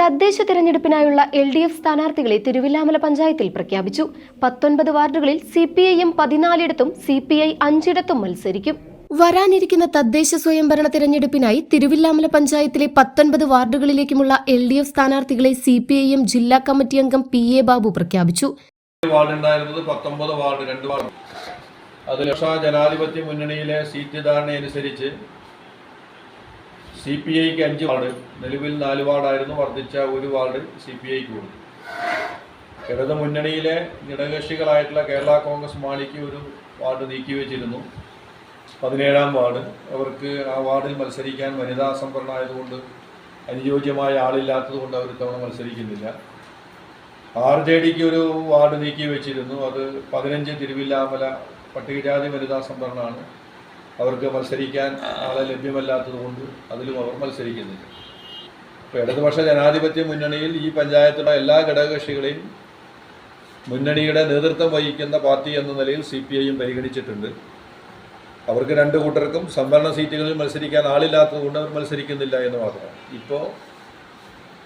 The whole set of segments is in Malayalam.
തദ്ദേശ തിരഞ്ഞെടുപ്പിനായുള്ള എൽ ഡി എഫ് സ്ഥാനാർത്ഥികളെ തിരുവില്ലാമല പഞ്ചായത്തിൽ പ്രഖ്യാപിച്ചു. പത്തൊൻപത് വാർഡുകളിൽ സി പി ഐ എം പതിനാലിടത്തും സി പി ഐ അഞ്ചിടത്തും മത്സരിക്കും. വരാനിരിക്കുന്ന തദ്ദേശ സ്വയംഭരണ തിരഞ്ഞെടുപ്പിനായി തിരുവില്ലാമല പഞ്ചായത്തിലെ പത്തൊൻപത് വാർഡുകളിലേക്കുമുള്ള എൽ ഡി എഫ് സ്ഥാനാർത്ഥികളെ സി പി ഐ എം ജില്ലാ കമ്മിറ്റി അംഗം പി എ ബാബു പ്രഖ്യാപിച്ചു. വാർഡ് വാർഡ് രണ്ട് അതിൽ ജനാധിപത്യ മുന്നണിയിലെ സീറ്റ് ധാരണ അനുസരിച്ച് സി പി ഐക്ക് അഞ്ച് വാർഡ്. നിലവിൽ നാല് വാർഡായിരുന്നു വർദ്ധിച്ച ഒരു വാർഡ് സി പി ഐക്ക് കൊടുത്തു. ഇടത് മുന്നണിയിലെ ഘടകകക്ഷികളായിട്ടുള്ള കേരള കോൺഗ്രസ് മാണിക്ക് ഒരു വാർഡ് നീക്കിവെച്ചിരുന്നു പതിനേഴാം വാർഡ്. അവർക്ക് ആ വാർഡിൽ മത്സരിക്കാൻ വനിതാ സംവരണം ആയതുകൊണ്ട് അനുയോജ്യമായ ആളില്ലാത്തതുകൊണ്ട് അവർ ഇത്തവണ മത്സരിക്കുന്നില്ല. ആർ ജെ ഡിക്ക് ഒരു വാർഡ് നീക്കി വെച്ചിരുന്നു. അത് പതിനഞ്ച് തിരുവില്ലാമല പട്ടികജാതി വനിതാ സംവരണമാണ്. അവർക്ക് മത്സരിക്കാൻ ആളെ ലഭ്യമല്ലാത്തത് കൊണ്ട് അതിലും അവർ മത്സരിക്കുന്നില്ല. ഇപ്പോൾ ഇടതുപക്ഷ ജനാധിപത്യ മുന്നണിയിൽ ഈ പഞ്ചായത്തുള്ള എല്ലാ ഘടകകക്ഷികളെയും മുന്നണിയുടെ നേതൃത്വം വഹിക്കുന്ന പാർട്ടി എന്ന നിലയിൽ സി പി ഐയും പരിഗണിച്ചിട്ടുണ്ട്. അവർക്ക് രണ്ട് കൂട്ടർക്കും സംവരണ സീറ്റുകളിൽ മത്സരിക്കാൻ ആളില്ലാത്തത് കൊണ്ട് അവർ മത്സരിക്കുന്നില്ല എന്ന് മാത്രമാണ്. ഇപ്പോൾ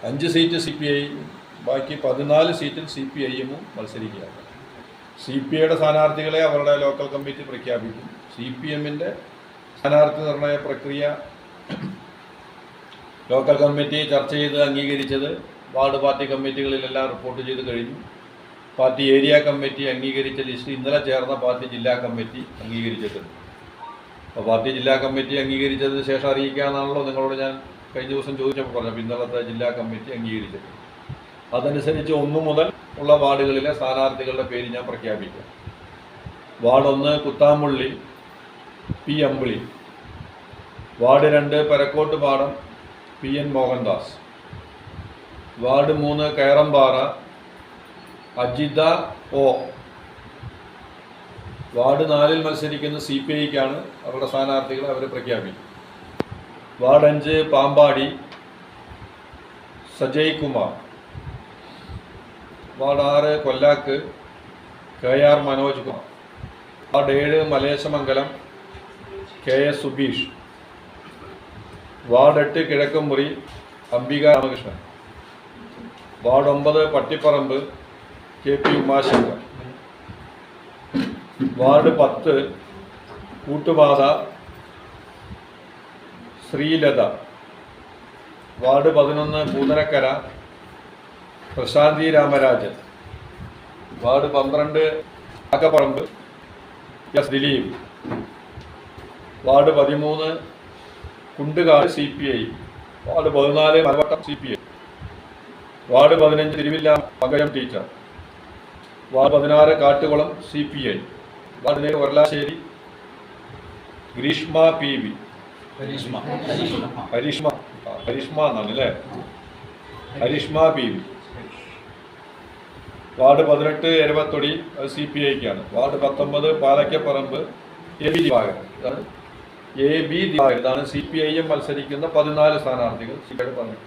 അഞ്ച് സീറ്റ് സി പി ഐ ബാക്കി പതിനാല് സീറ്റിൽ സി പി ഐയും മത്സരിക്കുകയാണ്. സി പി ഐയുടെ സ്ഥാനാർത്ഥികളെ അവരുടെ ലോക്കൽ കമ്മിറ്റി പ്രഖ്യാപിക്കും. സി പി എമ്മിന്റെ സ്ഥാനാർത്ഥി നിർണയ പ്രക്രിയ ലോക്കൽ കമ്മിറ്റി ചർച്ച ചെയ്ത് അംഗീകരിച്ചത് വാർഡ് പാർട്ടി കമ്മിറ്റികളിലെല്ലാം റിപ്പോർട്ട് ചെയ്ത് കഴിഞ്ഞു. പാർട്ടി ഏരിയ കമ്മിറ്റി അംഗീകരിച്ച ലിസ്റ്റ് ഇന്നലെ ചേർന്ന പാർട്ടി ജില്ലാ കമ്മിറ്റി അംഗീകരിച്ചിട്ടുണ്ട്. അപ്പോൾ പാർട്ടി ജില്ലാ കമ്മിറ്റി അംഗീകരിച്ചതിന് ശേഷം അറിയിക്കാമെന്നാണല്ലോ നിങ്ങളോട് ഞാൻ കഴിഞ്ഞ ദിവസം ചോദിച്ചപ്പോൾ പറഞ്ഞു ഇന്നലത്തെ ജില്ലാ കമ്മിറ്റി അംഗീകരിച്ചിട്ടുണ്ട്. അതനുസരിച്ച് ഒന്നു മുതൽ ഉള്ള വാർഡുകളിലെ സ്ഥാനാർത്ഥികളുടെ പേര് ഞാൻ പ്രഖ്യാപിക്കാം. വാർഡ് ഒന്ന് കുത്താമ്പുള്ളി പി അമ്പിളി. വാർഡ് രണ്ട് പരക്കോട്ട് പാടം പി എൻ മോഹൻദാസ്. വാർഡ് മൂന്ന് കയറമ്പാറ അജിത ഒ. വാർഡ് നാലിൽ മത്സരിക്കുന്ന സി പി ഐക്കാണ് അവരുടെ സ്ഥാനാർത്ഥികളെ അവരെ പ്രഖ്യാപിക്കും. വാർഡ് അഞ്ച് Pampady Sajay Kumar. Ward Kollakkal K R Manoj Kumar. Ward ഏഴ് Maleshamangalam K S Subeesh. Ward എട്ട് കിഴക്കുംമുറി അംബിക രാമകൃഷ്ണൻ. വാർഡ് ഒമ്പത് Pattipparambu K P Umashankar. Ward പത്ത് കൂട്ടുപാത ശ്രീലത. വാർഡ് പതിനൊന്ന് പൂതനക്കര പ്രശാന്തി രാമരാജൻ. വാർഡ് പന്ത്രണ്ട് കാക്കപ്പറമ്പ് എസ് ദിലീപ്. വാർഡ് പതിമൂന്ന് Kundukad C P I ward പതിനാല് Malavattam C P I ward പതിനഞ്ച് തിരുവില്ല പങ്കജം ടീച്ചർ. വാർഡ് പതിനാറ് Kattukulam C P I ward നേര് വരലാശ്ശേരി ഗ്രീഷ്മ പി വി. ഹരീഷ്മ. ഹരീഷ്മ. ഹരീഷ്മ എന്നാണ് അല്ലേ? Harishma P V. വാർഡ് പതിനെട്ട് എരവത്തൊടി സി പി ഐക്കാണ്. വാർഡ് പത്തൊമ്പത് പാലക്കപ്പറമ്പ് എ ബി ദിവാകർ ഇതാണ് എ ബി ദിവാകർ ഇതാണ് സി പി ഐ എം മത്സരിക്കുന്ന പതിനാല് സ്ഥാനാർത്ഥികൾ. പറഞ്ഞു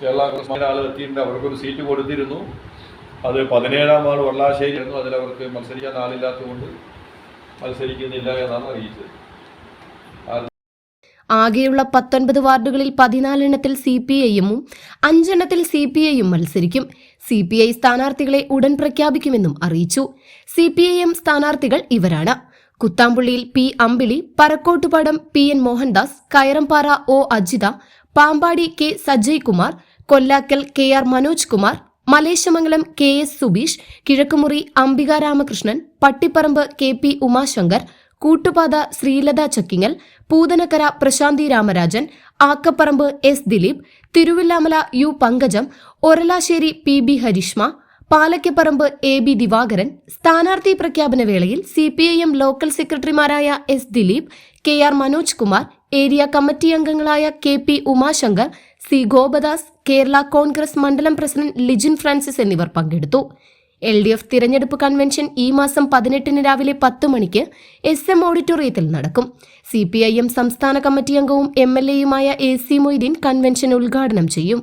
കേരള കോൺഗ്രസ് ആൾ എത്തിയിട്ടുണ്ട്. അവർക്കൊരു സീറ്റ് കൊടുത്തിരുന്നു. അത് പതിനേഴാം വാർഡ് വള്ളാശ്ശേരി ആയിരുന്നു അതിലവർക്ക് മത്സരിക്കാൻ ആളില്ലാത്തതുകൊണ്ട് മത്സരിക്കുന്നില്ല എന്നാണ് അറിയിച്ചത്. ആകെയുള്ള പത്തൊൻപത് വാർഡുകളിൽ പതിനാലെണ്ണത്തിൽ സി പി ഐഎമ്മും അഞ്ചെണ്ണത്തിൽ സി പി ഐയും മത്സരിക്കും. സി പി ഐ സ്ഥാനാർത്ഥികളെ ഉടൻ പ്രഖ്യാപിക്കുമെന്നും അറിയിച്ചു. സി പി ഐ എം സ്ഥാനാർത്ഥികൾ ഇവരാണ്. കുത്താമ്പുള്ളിയിൽ P Ambili Parakkottupadam P N Mohandas Kayarampara O Ajitha Pampady K Sajay Kumar Kollakkal K R Manoj Kumar Maleshamangalam K S Subeesh Kizhakkumuri Ambika Ramakrishnan Pattipparambu K P Umashankar Koottupatha Sreelatha Chakkingal Poothanakkara Prasanthi Ramarajan Akkaparambu S Dileep Thiruvilwamala U Pankajam Oralassery P B Harishma Palakkaparambu A B Divakaran സ്ഥാനാർത്ഥി പ്രഖ്യാപന വേളയിൽ C P I M local സെക്രട്ടറിമാരായ S Dileep K R Manoj Kumar area committee അംഗങ്ങളായ K P Umashankar C Gopadas Kerala Congress മണ്ഡലം പ്രസിഡന്റ് ലിജിൻ ഫ്രാൻസിസ് എന്നിവർ പങ്കെടുത്തു. എൽ ഡി എഫ് തിരഞ്ഞെടുപ്പ് കൺവെൻഷൻ ഈ മാസം പതിനെട്ടിന് രാവിലെ പത്ത് മണിക്ക് എസ് എം ഓഡിറ്റോറിയത്തിൽ നടക്കും. സി പി ഐ എം സംസ്ഥാന കമ്മിറ്റി അംഗവും എം എൽ എയുമായ എ സി മൊയ്തീൻ കൺവെൻഷൻ ഉദ്ഘാടനം ചെയ്യും.